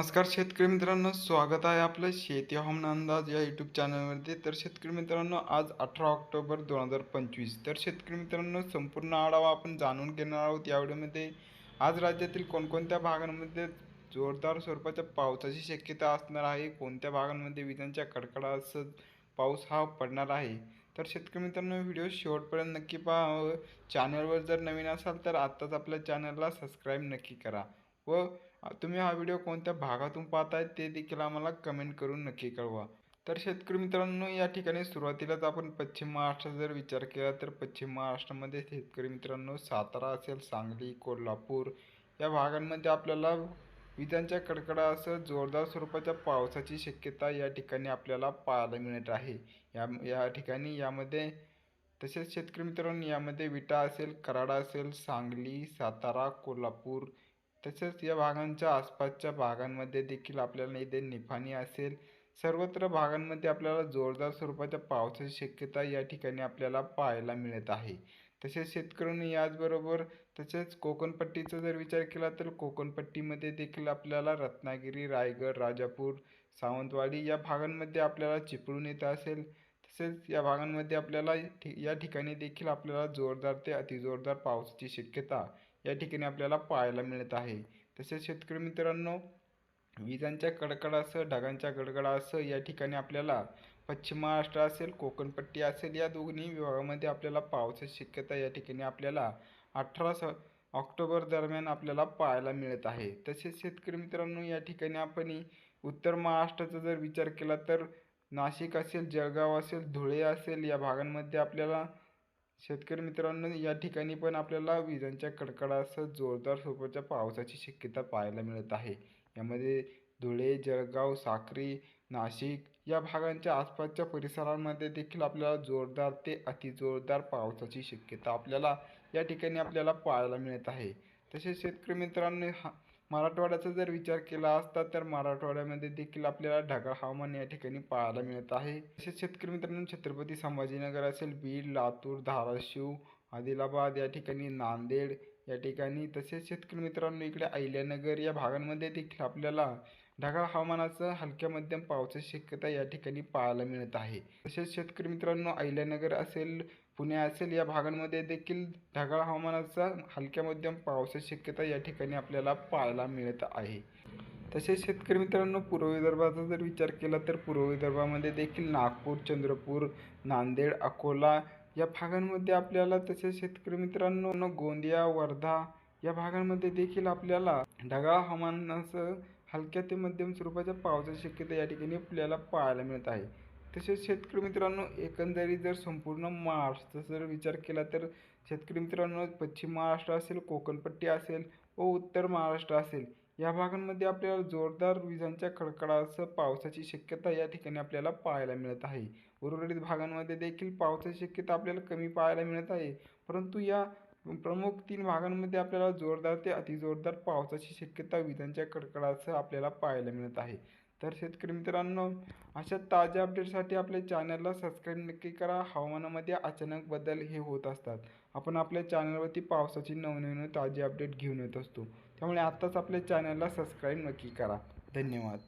नमस्कार शेतकरी मित्रांनो स्वागत आहे आपलं शेती हवामान अंदाज या यूट्यूब चॅनलमध्ये तर शेतकरी मित्रांनो आज अठरा ऑक्टोबर दोन हजार पंचवीस. तर शेतकरी मित्रांनो संपूर्ण आढावा आपण जाणून घेणार आहोत या व्हिडिओमध्ये. आज राज्यातील कोणकोणत्या भागांमध्ये जोरदार स्वरूपाच्या पावसाची शक्यता असणार आहे? कोणत्या भागांमध्ये विजांच्या कडकडासह पाऊस हा पडणार आहे? तर शेतकरी मित्रांनो व्हिडिओ शेवटपर्यंत नक्की पहा. चॅनलवर जर नवीन असाल तर आत्ताच आपल्या चॅनलला सबस्क्राईब नक्की करा. व तुम्ही हा व्हिडिओ कोणत्या भागातून पाहताय ते देखील आम्हाला कमेंट करून नक्की कळवा. तर शेतकरी मित्रांनो या ठिकाणी सुरुवातीलाच आपण पश्चिम महाराष्ट्राचा जर विचार केला तर पश्चिम महाराष्ट्रामध्ये शेतकरी मित्रांनो सातारा असेल सांगली कोल्हापूर या भागांमध्ये आपल्याला विजांच्या कडकडासह जोरदार स्वरूपाच्या पावसाची शक्यता या ठिकाणी आपल्याला पाहायला मिळत आहे. या या ठिकाणी यामध्ये तसेच शेतकरी मित्रांनो यामध्ये विटा असेल कराडा असेल सांगली सातारा कोल्हापूर तसेच या भागांच्या आसपासच्या भागांमध्ये देखील आपल्याला इथे निफाणी असेल. सर्वत्र भागांमध्ये आपल्याला जोरदार स्वरूपाच्या पावसाची शक्यता या ठिकाणी आपल्याला पाहायला मिळत आहे. तसेच शेतकऱ्यांनी याचबरोबर तसेच कोकणपट्टीचा जर विचार केला तर कोकणपट्टीमध्ये देखील आपल्याला रत्नागिरी रायगड राजापूर सावंतवाडी या भागांमध्ये आपल्याला चिपळूण येत असेल. तसेच या भागांमध्ये आपल्याला या ठिकाणी देखील आपल्याला जोरदार ते अतिजोरदार पावसाची शक्यता या ठिकाणी आपल्याला पाहायला मिळत आहे. तसेच शेतकरी मित्रांनो विजांच्या कडकडासह ढगांच्या गडगडासह या ठिकाणी आपल्याला पश्चिम महाराष्ट्र असेल कोकणपट्टी असेल या दोन्ही विभागामध्ये आपल्याला पावसाची शक्यता या ठिकाणी आपल्याला अठरा स ऑक्टोबर दरम्यान आपल्याला पाहायला मिळत आहे. तसेच शेतकरी मित्रांनो या ठिकाणी आपण उत्तर महाराष्ट्राचा जर विचार केला तर नाशिक असेल जळगाव असेल धुळे असेल या भागांमध्ये आपल्याला शेतकरी मित्रांनो या ठिकाणी पण आपल्याला विजांच्या कडकडासह जोरदार स्वरूपाच्या पावसाची शक्यता पाहायला मिळत आहे. यामध्ये धुळे जळगाव साक्री नाशिक या भागांच्या आसपासच्या परिसरांमध्ये देखील आपल्याला जोरदार ते अतिजोरदार पावसाची शक्यता आपल्याला या ठिकाणी आपल्याला पाहायला मिळत आहे. तसेच शेतकरी मित्रांनो हा मराठवाड्याचा जर विचार केला असता तर मराठवाड्यामध्ये देखील आपल्याला ढगाळ हवामान या ठिकाणी पाहायला मिळत आहे. तसेच शेतकरी मित्रांनो छत्रपती संभाजीनगर असेल बीड लातूर धाराशिव आदिलाबाद या ठिकाणी नांदेड या ठिकाणी तसेच शेतकरी मित्रांनो इकडे अहिल्यानगर या भागांमध्ये देखील आपल्याला ढगाळ हवामानाचं हलक्या मध्यम पावसाची शक्यता या ठिकाणी पाहायला मिळत आहे. तसेच शेतकरी मित्रांनो अहिल्यानगर असेल पुणे असेल या भागांमध्ये देखील ढगाळ हवामानाचा हलक्या मध्यम पावसाची शक्यता या ठिकाणी आपल्याला पाहायला मिळत आहे. तसेच शेतकरी मित्रांनो पूर्व विदर्भाचा जर विचार केला तर पूर्व विदर्भामध्ये देखील नागपूर चंद्रपूर नांदेड अकोला या भागांमध्ये आपल्याला तसेच शेतकरी मित्रांनो गोंदिया वर्धा या भागांमध्ये देखील आपल्याला ढगाळ हवामानाचं हलक्या ते मध्यम स्वरूपाच्या पावसाची शक्यता या ठिकाणी आपल्याला पाहायला मिळत आहे. तसेच शेतकरी मित्रांनो एकंदरीत जर संपूर्ण महाराष्ट्राचा जर विचार केला तर शेतकरी मित्रांनो पश्चिम महाराष्ट्र असेल कोकणपट्टी असेल व उत्तर महाराष्ट्र असेल या भागांमध्ये आपल्याला जोरदार विजांच्या कडकडासह पावसाची शक्यता या ठिकाणी आपल्याला पाहायला मिळत आहे. उर्वरित भागांमध्ये देखील पावसाची शक्यता आपल्याला कमी पाहायला मिळत आहे. परंतु या प्रमुख तीन भागांमध्ये आपल्याला जोरदार ते अतिजोरदार पावसाची शक्यता विजांच्या कडकडासह आपल्याला पाहायला मिळत आहे. तर शेतकरी मित्रांनो अशा ताज्या अपडेटसाठी आपल्या चॅनलला सबस्क्राईब नक्की करा. हवामानामध्ये अचानक बदल हे होत असतात. आपण आपल्या चॅनलवरती पावसाची नवनवीन ताजी अपडेट घेऊन येत असतो. त्यामुळे आत्ताच आपल्या चॅनलला सबस्क्राईब नक्की करा. धन्यवाद.